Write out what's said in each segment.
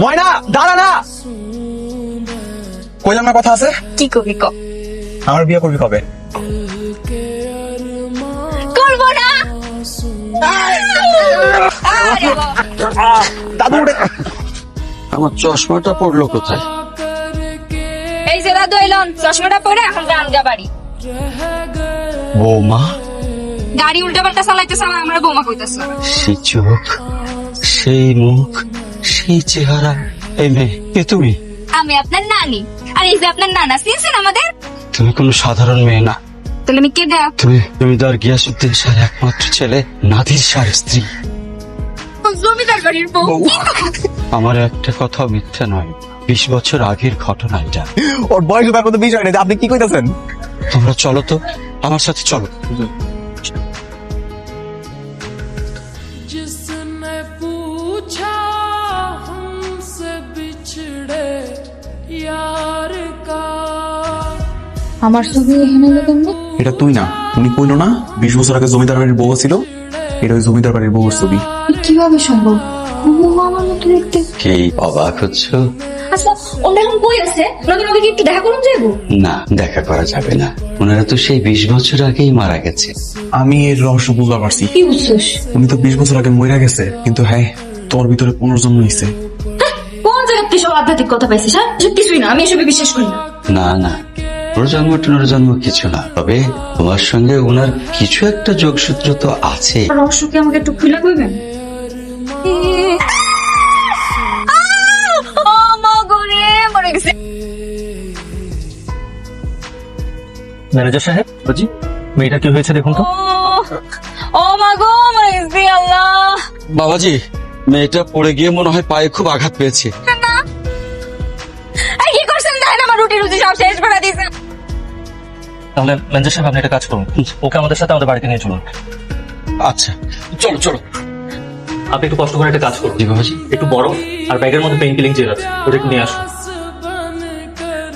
ময়না দাঁড়া না। কইলাম না কথা আছে? কি করবি ক? আমার বিয়ে করবি কবে? করব না। দাদু উঠে। আমার চশমাটা পড়ল কোথায়? এই যে দাদু এলন চশমাটা পরে এখন গান গা বাড়ি। বৌমা? গাড়ি উল্টা পাল্টা চালাইতে চালা আমরা বোমা কইতাছি। সেই চোখ। সেই মুখ সেই চেহারা। এই মেয়ে কে তুমি? আমি আপনার নানি। আর এই যে আপনার নানা চিনছেন আমাদের? তুমি কোনো সাধারণ মেয়ে না। তাহলে আমি কে দেয়া তুমি জমিদার গিয়াসুদ্দিন শাহের একমাত্র ছেলে নাদির শাহের স্ত্রী। জমিদার বাড়ির বউ। আমার একটা কথা মিথ্যা নয়। বিশ বছর আগের ঘটনা এটা। ওর বয়স ব্যাপার তো বিষয় নেই আপনি কি কইতাছেন? তোমরা চলো তো আমার সাথে চলো। আমার ছবি এখানে কেমনে? এটা তুই না উনি কইলো না বিশ বছর আগে জমিদার বাড়ির বউ ছিল এটা ওই জমিদার বাড়ির বউর ছবি। কীভাবে সম্ভব? হুবহু আমার মতো দেখতে। কে অবাক হচ্ছ? আচ্ছা এখন কই আছে একটু দেখা করুন যাইবো না দেখা করা যাবে না। ওনারা তো সেই বিশ বছর আগেই মারা গেছে। আমি এর রহস্য বুঝতে পারছি। কি বুঝছিস? উনি তো বিশ বছর আগে মরে গেছে কিন্তু হ্যাঁ তোর ভিতরে পুনর্জন্ম হয়েছে কোন জায়গায় তুই সব আধ্যাত্মিক কথা পাইছিস হ্যাঁ? কিছুই না আমি এসবে বিশ্বাস করি না। না না প্রজন্ম টুনর্জন্ম কিছু না তবে তোমার সঙ্গে ওনার কিছু একটা যোগসূত্র তো আছে। রহস্য কি আমাকে একটু খুলে কইবেন ম্যানেজার সাহেব বুঝি মেয়েটা কি হয়েছে দেখুন তো? ও মা গো আল্লাহ। বাবাজি মেয়েটা পড়ে গিয়ে মনে হয় পায়ে খুব আঘাত পেয়েছে। এই কি করছেন দেখেন আমার রুটি রুটি সব শেষ করে দিয়েছেন। তাহলে ম্যানেজার সাহেব আপনি একটা কাজ করুন। ওকে আমাদের সাথে আমাদের বাড়িতে নিয়ে চলুন। আচ্ছা। চলো চলো। আপনি একটু কষ্ট করে একটা কাজ করুন। জি একটু বড় আর ব্যাগের মধ্যে পেইন কিলিং জেল আছে ওটা একটু নিয়ে আসুন।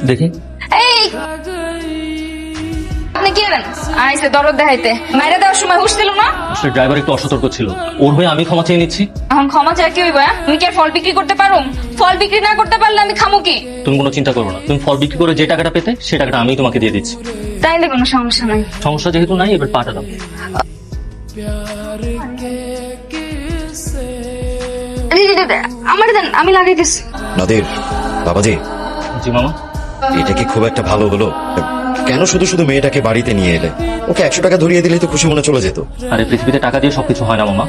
দেখি। এই! আপনি কি আইসে দরদ দেখাইতে। মাইরে দেওয়ার সময় হুশ ছিল না? আসলে ড্রাইভার একটু অসতর্ক ছিল। ওর হয়ে আমি ক্ষমা চেয়ে নিচ্ছি। এখন ক্ষমা চাই কি হইব হ্যাঁ? তুমি কি আর ফল বিক্রি করতে পারো? ফল বিক্রি না করতে পারলে আমি খামু কি? তুমি কোনো চিন্তা করো না। তুমি ফল বিক্রি করে যে টাকাটা পেতে টাকাটা আমি তোমাকে দিয়ে দিচ্ছি। তাইলে কোনো সমস্যা নাই। সমস্যা যেহেতু নাই এবার পাটা দাও। আমার দেন আমি লাগিয়ে দিচ্ছি নাদির বাবাজি। জি মামা। এটা কি খুব একটা ভালো হলো? কেন শুধু শুধু মেয়েটাকে বাড়িতে নিয়ে এলে? ওকে একশো টাকা ধরিয়ে দিলেই তো খুশি মনে চলে যেত। আরে পৃথিবীতে টাকা দিয়ে সবকিছু হয় না মামা।